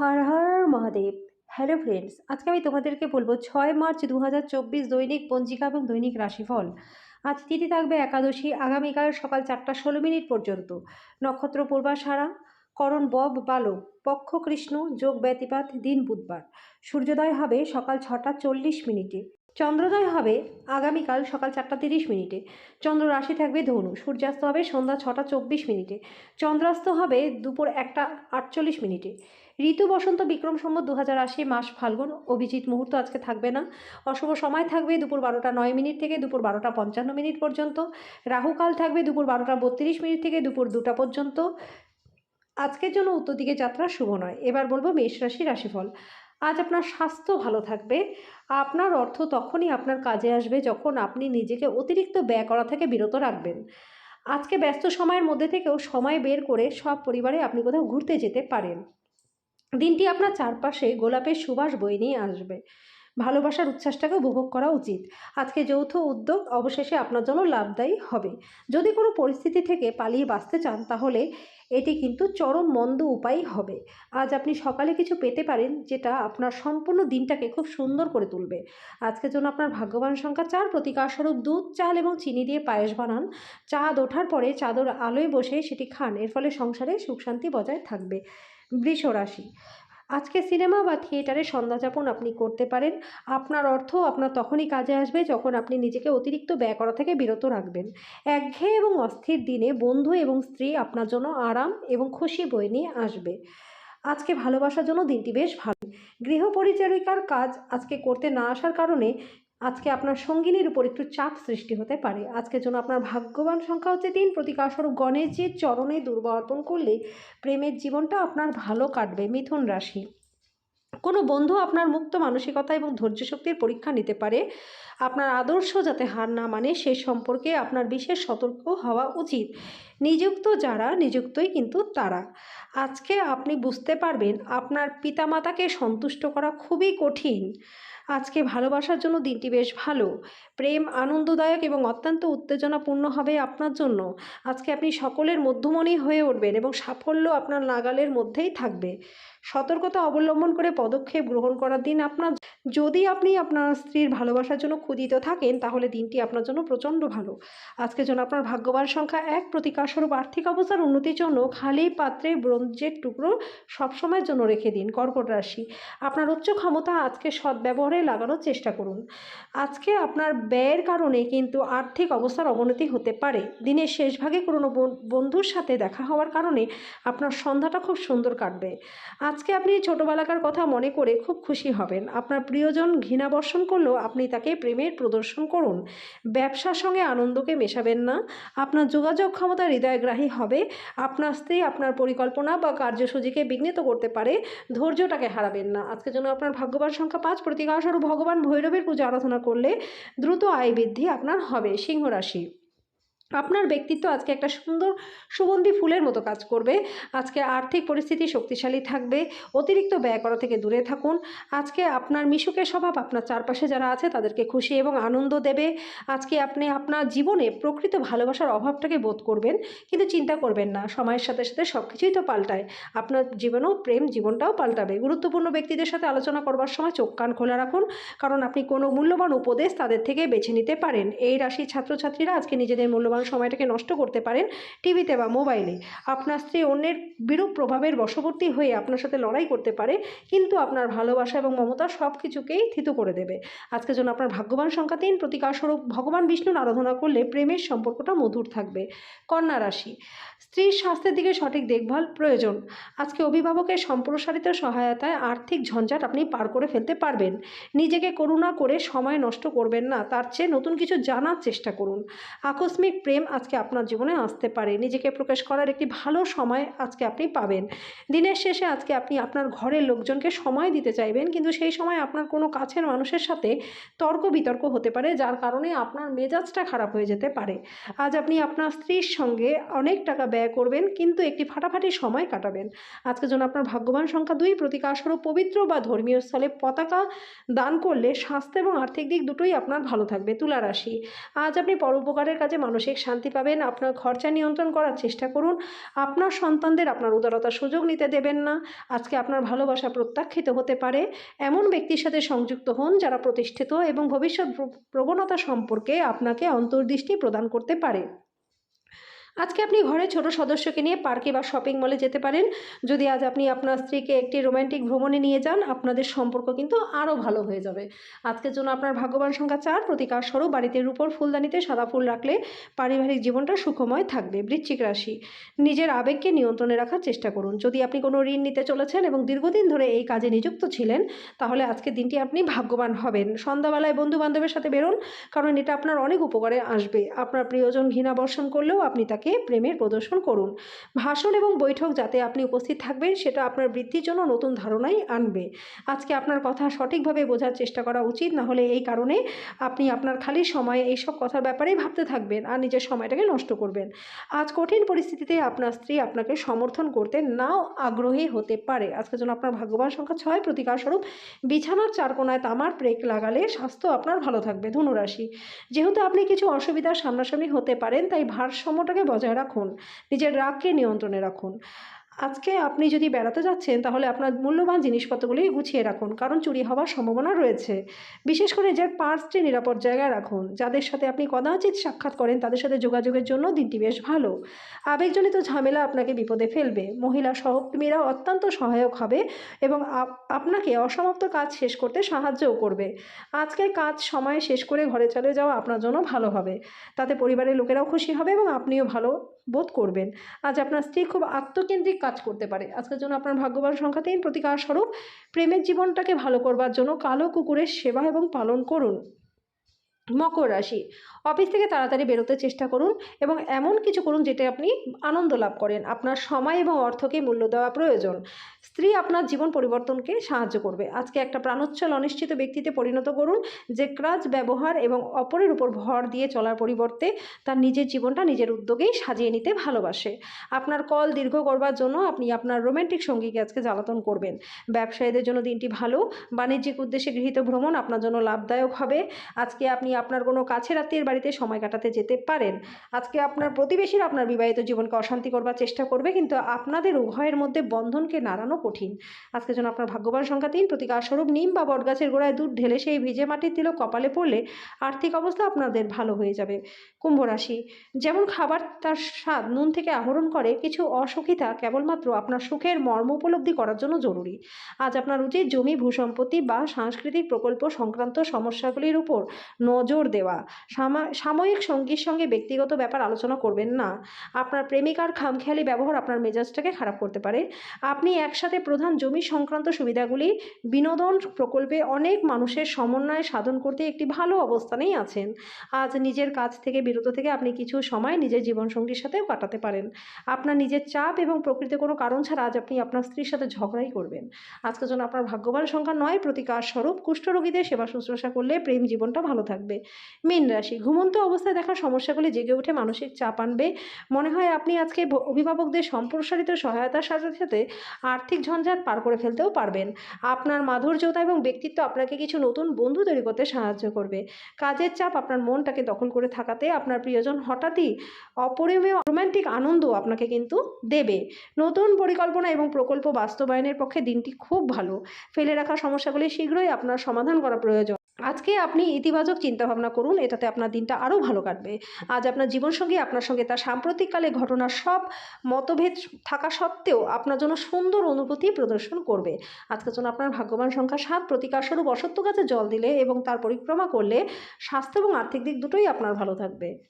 Har Har Mahadev. Hello friends আজকে আমি তোমাদেরকে বলব ছয় মার্চ দু হাজার চব্বিশ দৈনিক পঞ্জিকা এবং দৈনিক রাশিফল। আজ তিথি থাকবে একাদশী, আগামীকাল সকাল চারটা ষোলো মিনিট পর্যন্ত। নক্ষত্র পূর্বাশারা করণ বব বালক, পক্ষ কৃষ্ণ, যোগ ব্যতিপাত, দিন বুধবার। সূর্যোদয় হবে সকাল ছটা চল্লিশ মিনিটে। চন্দ্রোদয় হবে আগামীকাল সকাল চারটা তিরিশ মিনিটে। চন্দ্র রাশি থাকবে ধনু, সূর্যাস্ত হবে সন্ধ্যা ছটা চব্বিশ মিনিটে। চন্দ্রাস্ত হবে দুপুর একটা আটচল্লিশ মিনিটে। ঋতু বসন্ত বিক্রম সম্বত দু হাজার আশি মাস ফাল্গুন। অভিজিৎ মুহূর্ত আজকে থাকবে না। অশুভ সময় থাকবে দুপুর বারোটা নয় মিনিট থেকে দুপুর বারোটা পঞ্চান্ন মিনিট পর্যন্ত। রাহুকাল থাকবে দুপুর বারোটা বত্রিশ মিনিট থেকে দুপুর দুটা পর্যন্ত। আজকের জন্য উত্তর দিকে যাত্রা শুভ নয়। এবার বলব মেষ রাশি রাশিফল। আজ আপনার স্বাস্থ্য ভালো থাকবে। আপনার অর্থ তখনই আপনার কাজে আসবে যখন আপনি নিজেকে অতিরিক্ত ব্যয় করা থেকে বিরত রাখবেন। আজকে ব্যস্ত সময়ের মধ্যে থেকেও সময় বের করে সব পরিবারে আপনি কোথাও ঘুরতে যেতে পারেন। দিনটি আপনার চারপাশে গোলাপের সুবাস বয়ে নিয়ে আসবে। ভালোবাসার উচ্ছ্বাসটাকে উপভোগ করা উচিত। আজকে যৌথ উদ্যোগ অবশেষে আপনার জন্য লাভদায়ী হবে। যদি কোনো পরিস্থিতি থেকে পালিয়ে বাঁচতে চান, তাহলে এটি কিন্তু চরম মন্দ উপায় হবে। আজ আপনি সকালে কিছু পেতে পারেন, যেটা আপনার সম্পূর্ণ দিনটাকে খুব সুন্দর করে তুলবে। আজকের জন্য আপনার ভাগ্যবান সংখ্যা চার প্রতিকারস্বরূপ দুধ, চাল এবং চিনি দিয়ে পায়েস বানান। চাঁদ ওঠার পরে চাদর আলোয় বসে সেটি খান। এর ফলে সংসারে সুখ শান্তি বজায় থাকবে। বৃষ রাশি আজকে সিনেমা বা থিয়েটারে সন্ধ্যাযাপন আপনি করতে পারেন। আপনার অর্থ আপনার তখনই কাজে আসবে যখন আপনি নিজেকে অতিরিক্ত ব্যয় করা থেকে বিরত রাখবেন। একঘেয়ে এবং অস্থির দিনে বন্ধু এবং স্ত্রী আপনার জন্য আরাম এবং খুশি বয়ে নিয়ে আসবে। আজকে ভালোবাসার জন্য দিনটি বেশ ভালো। গৃহ পরিচারিকার কাজ আজকে করতে না আসার কারণে আজকে আপনার সঙ্গিনীর উপর একটু চাপ সৃষ্টি হতে পারে। আজকের জন্য আপনার ভাগ্যবান সংখ্যা হচ্ছে তিন। প্রতিকারস্বরূপ গণেশজির চরণে দুর্বা অর্পণ করলে প্রেমের জীবনটা আপনার ভালো কাটবে, মিথুন রাশি। কোনো বন্ধু আপনার মুক্ত মানসিকতা এবং ধৈর্য শক্তির পরীক্ষা নিতে পারে। আপনার আদর্শ যাতে হার না মানে সে সম্পর্কে আপনার বিশেষ সতর্ক হওয়া উচিত। নিযুক্ত যারা, নিযুক্তই কিন্তু তারা। আজকে আপনি বুঝতে পারবেন আপনার পিতামাতাকে সন্তুষ্ট করা খুবই কঠিন। আজকে ভালোবাসার জন্য দিনটি বেশ ভালো। প্রেম আনন্দদায়ক এবং অত্যন্ত উত্তেজনাপূর্ণ হবে আপনার জন্য। আজকে আপনি সকলের মধ্যমণি হয়ে উঠবেন এবং সাফল্য আপনার নাগালের মধ্যেই থাকবে। সতর্কতা অবলম্বন করে পদক্ষেপ গ্রহণ করার দিন আপনার যদি আপনি আপনার স্ত্রীর ভালোবাসার জন্য ক্ষুদিত থাকেন, তাহলে দিনটি আপনার জন্য প্রচণ্ড ভালো। আজকের জন্য আপনার ভাগ্যবান সংখ্যা এক। প্রতিকারস্বরূপ আর্থিক অবস্থার উন্নতির জন্য খালি পাত্রে ব্রোঞ্জের টুকরো সবসময়ের জন্য রেখে দিন কর্কট রাশি। আপনার উচ্চ ক্ষমতা আজকে সদ্ব্যবহারে লাগানোর চেষ্টা করুন। আজকে আপনার ব্যয়ের কারণে কিন্তু আর্থিক অবস্থার অবনতি হতে পারে। দিনের শেষ ভাগে কোনো বন্ধুর সাথে দেখা হওয়ার কারণে আপনার সন্ধ্যাটা খুব সুন্দর কাটবে। আজকে আপনি ছোটোবেলাকার কথা মনে করে খুব খুশি হবেন। আপনার প্রিয়জন ঘৃণা বর্ষণ করলেও আপনি তাকে প্রেমের প্রদর্শন করুন। ব্যবসার সঙ্গে আনন্দকে মেশাবেন না। আপনার যোগাযোগ ক্ষমতা হৃদয়গ্রাহী হবে। আপনার স্ত্রী আপনার পরিকল্পনা বা কার্যসূচিকে বিঘ্নিত করতে পারে। ধৈর্যটাকে হারাবেন না। আজকের জন্য আপনার ভাগ্যবান সংখ্যা পাঁচ। প্রতিকারস্বরূপ ভগবান ভৈরবের পূজা আরাধনা করলে দ্রুত আয় বৃদ্ধি আপনার হবে। সিংহ রাশি। আপনার ব্যক্তিত্ব আজকে একটা সুন্দর সুগন্ধি ফুলের মতো কাজ করবে। আজকে আর্থিক পরিস্থিতি শক্তিশালী থাকবে, অতিরিক্ত ব্যয় করা থেকে দূরে থাকুন। আজকে আপনার মিশুকের স্বভাব, আপনার চারপাশে যারা আছে তাদেরকে খুশি এবং আনন্দ দেবে। আজকে আপনি আপনার জীবনে প্রকৃত ভালোবাসার অভাবটাকে বোধ করবেন, কিন্তু চিন্তা করবেন না, সময়ের সাথে সাথে সব কিছুই তো পাল্টায়। আপনার জীবনেও প্রেম, জীবনটাও পাল্টাবে। গুরুত্বপূর্ণ ব্যক্তিদের সাথে আলোচনা করবার সময় চোখ, কান খোলা রাখুন, কারণ আপনি কোনো মূল্যবান উপদেশ তাদের থেকে বেছে নিতে পারেন। এই রাশির ছাত্রছাত্রীরা আজকে নিজেদের মূল্যবান সময়টাকে নষ্ট করতে পারেন টিভিতে বা মোবাইলে। আপনার স্ত্রী অন্যের বিরূপ প্রভাবের বশবর্তী হয়ে আপনার সাথে লড়াই করতে পারে, কিন্তু আপনার ভালোবাসা এবং মমতা সব কিছুকেই থিত করে দেবে। আজকের জন্য আপনার ভাগ্যবান সংখ্যা তিন। প্রতিকারস্বরূপ ভগবান বিষ্ণুর আরাধনা করলে প্রেমের সম্পর্কটা মধুর থাকবে। কন্যা রাশি, স্ত্রীর স্বাস্থ্যের দিকে সঠিক দেখভাল প্রয়োজন। আজকে অভিভাবকের সম্প্রসারিত সহায়তায় আর্থিক ঝঞ্ঝাট আপনি পার করে ফেলতে পারবেন। নিজেকে করুণা করে সময় নষ্ট করবেন না। তার চেয়ে নতুন কিছু জানার চেষ্টা করুন। আকস্মিক প্রেম আজকে আপনার জীবনে আসতে পারে। নিজেকে প্রকাশ করার একটি ভালো সময় আজকে আপনি পাবেন। দিনের শেষে আজকে আপনি আপনার ঘরের লোকজনকে সময় দিতে চাইবেন, কিন্তু সেই সময় আপনার কোনো কাছের মানুষের সাথে তর্ক বিতর্ক হতে পারে, যার কারণে আপনার মেজাজটা খারাপ হয়ে যেতে পারে। আজ আপনি আপনার স্ত্রীর সঙ্গে অনেক টাকা ব্যয় করবেন, কিন্তু একটি ফাটাফাটি সময় কাটাবেন। আজকের জন্য আপনার ভাগ্যবান সংখ্যা দুই প্রতিকারস্বরূপ পবিত্র বা ধর্মীয় স্থলে পতাকা দান করলে স্বাস্থ্য এবং আর্থিক দিক দুটোই আপনার ভালো থাকবে, তুলা রাশি। আজ আপনি পরোপকারের কাজে মানসিক শান্তি পাবেন, আপনার খরচা নিয়ন্ত্রণ করার চেষ্টা করুন। আপনার সন্তানদের আপনার উদারতার সুযোগ নিতে দেবেন না। আজকে আপনার ভালোবাসা প্রত্যাখ্যিত হতে পারে। এমন ব্যক্তির সাথে সংযুক্ত হন যারা প্রতিষ্ঠিত এবং ভবিষ্যৎ প্র- প্রবণতা সম্পর্কে আপনাকে অন্তর্দৃষ্টি প্রদান করতে পারে। আজকে আপনি ঘরে ছোট সদস্যকে নিয়ে পার্কে বা শপিং মলে যেতে পারেন। যদি আজ আপনি আপনার স্ত্রীকে একটি রোম্যান্টিক ভ্রমণে নিয়ে যান, আপনাদের সম্পর্ক কিন্তু আরও ভালো হয়ে যাবে। আজকের জন্য আপনার ভাগ্যবান সংখ্যা চার, প্রতিকার স্বরূপ বাড়িতে রূপর ফুলদানিতে সাদা ফুল রাখলে পারিবারিক জীবনটা সুখময় থাকবে। বৃশ্চিক রাশি, নিজের আবেগকে নিয়ন্ত্রণে রাখার চেষ্টা করুন। যদি আপনি কোনো ঋণ নিতে চলেছেন এবং দীর্ঘদিন ধরে এই কাজে নিযুক্ত ছিলেন, তাহলে আজকের দিনটি আপনি ভাগ্যবান হবেন। সন্ধ্যাবেলায় বন্ধু বান্ধবের সাথে বেরোন, কারণ এটা আপনার অনেক উপকারে আসবে। আপনার প্রিয়জন ঘৃণা বর্ষণ করলেও আপনি তাকে প্রেমের প্রদর্শন করুন। ভাষণ এবং বৈঠক যাতে আপনি উপস্থিত থাকবেন, সেটা আপনার বৃদ্ধির জন্য নতুন ধারণাই আনবে। আজকে আপনার কথা সঠিকভাবে বোঝার চেষ্টা করা উচিত, না হলে এই কারণে আপনি আপনার খালি সময়ে এইসব কথার ব্যাপারেই ভাবতে থাকবেন আর নিজের সময়টাকে নষ্ট করবেন। আজ কঠিন পরিস্থিতিতে আপনার স্ত্রী আপনাকে সমর্থন করতে নাও আগ্রহী হতে পারে। আজকের জন্য আপনার ভাগ্যবান সংখ্যা ছয় প্রতিকার স্বরূপ বিছানার চার কোনায় তামার ব্রেক লাগালে স্বাস্থ্য আপনার ভালো থাকবে। ধনুরাশি, যেহেতু আপনি কিছু অসুবিধার সামনাসামনি হতে পারেন, তাই ভারসাম্যটাকে বজায় রাখুন। নিজের রাগকে নিয়ন্ত্রণে রাখুন। আজকে আপনি যদি বেড়াতে যাচ্ছেন, তাহলে আপনার মূল্যবান জিনিসপত্রগুলি গুছিয়ে রাখুন, কারণ চুরি হওয়ার সম্ভাবনা রয়েছে। বিশেষ করে যার পার্সটি নিরাপদ জায়গায় রাখুন, যাদের সাথে আপনি কদাচিৎ সাক্ষাৎ করেন, তাদের সাথে যোগাযোগের জন্য দিনটি বেশ ভালো। আবেগজনিত ঝামেলা আপনাকে বিপদে ফেলবে। মহিলা সহকর্মীরা অত্যন্ত সহায়ক হবে এবং আপ- আপনাকে অসমাপ্ত কাজ শেষ করতে সাহায্যও করবে। আজকের কাজ সময়ে শেষ করে ঘরে চলে যাওয়া আপনার জন্য ভালো হবে। তাতে পরিবারের লোকেরাও খুশি হবে এবং আপনিও ভালো বোধ করবেন। আজ আপনার স্ত্রী খুব আত্মকেন্দ্রিক কাজ করতে পারে। আজকের জন্য আপনার ভাগ্যবান সংখ্যা তিন। প্রতিকার স্বরূপ, প্রেমের জীবনটাকে ভালো করবার জন্য কালো কুকুরের সেবা এবং পালন করুন। মকর রাশি। অফিস থেকে তাড়াতাড়ি বেরোতে চেষ্টা করুন এবং এমন কিছু করুন যেটা আপনি আনন্দ লাভ করেন। আপনার সময় এবং অর্থকে মূল্য দেওয়া প্রয়োজন। স্ত্রী আপনার জীবন পরিবর্তনকে সাহায্য করবে। আজকে একটা প্রাণোচ্ছল অনিশ্চিত ব্যক্তিতে পরিণত করুন যে ক্রাজ, ব্যবহার এবং অপরের উপর ভর দিয়ে চলার পরিবর্তে তার নিজের জীবনটা নিজের উদ্যোগেই সাজিয়ে নিতে ভালোবাসে। আপনার কল দীর্ঘ করবার জন্য আপনি আপনার রোমান্টিক সঙ্গীকে আজকে জ্বালাতন করবেন। ব্যবসায়ীদের জন্য দিনটি ভালো, বাণিজ্যিক উদ্দেশ্যে গৃহীত ভ্রমণ আপনার জন্য লাভদায়ক হবে। আজকে আপনি আপনার কোনো কাছের আত্মীয়ের বাড়িতে সময় কাটাতে যেতে পারেন। আজকে আপনার প্রতিবেশীরা আপনার বিবাহিত জীবনকে অশান্তি করবার চেষ্টা করবে, কিন্তু আপনাদের উভয়ের মধ্যে বন্ধনকে নাড়ানো কঠিন। আজকে যেন আপনার ভাগ্যবান সংখ্যা তিন প্রতিকার স্বরূপ নিম বা বটগাছের গোড়ায় দুধ ঢেলে সেই ভিজে মাটির তিলক কপালে পড়লে আর্থিক অবস্থা আপনাদের ভালো হয়ে যাবে। কুম্ভ রাশি, যেমন খাবার তার স্বাদ নুন থেকে আহরণ করে, কিছু অসুখিতা কেবলমাত্র আপনার সুখের মর্ম উপলব্ধি করার জন্য জরুরি। আজ আপনার উচিত জমি, ভূসম্পত্তি বা সাংস্কৃতিক প্রকল্প সংক্রান্ত সমস্যাগুলির উপর নজর দেওয়া। সামা- সাময়িক সঙ্গীর সঙ্গে ব্যক্তিগত ব্যাপার আলোচনা করবেন না। আপনার প্রেমিকার খামখেয়ালি ব্যবহার আপনার মেজাজটাকে খারাপ করতে পারে। আপনি একসাথে প্রধান জমি সংক্রান্ত সুবিধাগুলি, বিনোদন প্রকল্পে অনেক মানুষের সমন্বয় সাধন করতে একটি ভালো অবস্থানেই আছেন। আজ নিজের কাজ থেকে বিরত থেকে আপনি কিছু সময় নিজের জীবনসঙ্গীর সাথেও কাটাতে পারেন। আপনার নিজের চাপ এবং প্রকৃত কোনো কারণ ছাড়া আজ আপনি আপনার স্ত্রীর সাথে ঝগড়াই করবেন। আজকের জন্য আপনার ভাগ্যবান সংখ্যা নয়, প্রতিকার স্বরূপ কুষ্ঠরোগীদের সেবা শুশ্রূষা করলে প্রেম জীবনটা ভালো থাকবে। মীন রাশি, ঘুমন্ত অবস্থায় দেখা সমস্যাগুলি জেগে উঠে মানসিক চাপ আনবে। মনে হয় আপনি আজকে অভিভাবকদের সম্প্রসারিত সহায়তার সাথে সাথে আর্থিক ঝঞ্ঝাট পার করে ফেলতেও পারবেন। আপনার মাধুর্যতা এবং ব্যক্তিত্ব আপনাকে কিছু নতুন বন্ধু তৈরি করতে সাহায্য করবে। কাজের চাপ আপনার মনটাকে দখল করে থাকাতে আপনার প্রিয়জন হঠাৎই অপরিমেয় রোম্যান্টিক আনন্দ আপনাকে কিন্তু দেবে। নতুন পরিকল্পনা এবং প্রকল্প বাস্তবায়নের পক্ষে দিনটি খুব ভালো। ফেলে রাখা সমস্যাগুলি শীঘ্রই আপনার সমাধান করা প্রয়োজন। আজকে আপনি ইতিবাচক চিন্তাভাবনা করুন, এটাতে আপনার দিনটা আরও ভালো কাটবে। আজ আপনার জীবনসঙ্গী আপনার সঙ্গে তার সাম্প্রতিককালে ঘটনার সব মতভেদ থাকা সত্ত্বেও আপনার জন্য সুন্দর অনুভূতি প্রদর্শন করবে। আজকের জন্য আপনার ভাগ্যবান সংখ্যা সাত প্রতিকারস্বরূপ অসত্য গাছে জল দিলে এবং তার পরিক্রমা করলে স্বাস্থ্য এবং আর্থিক দিক দুটোই আপনার ভালো থাকবে।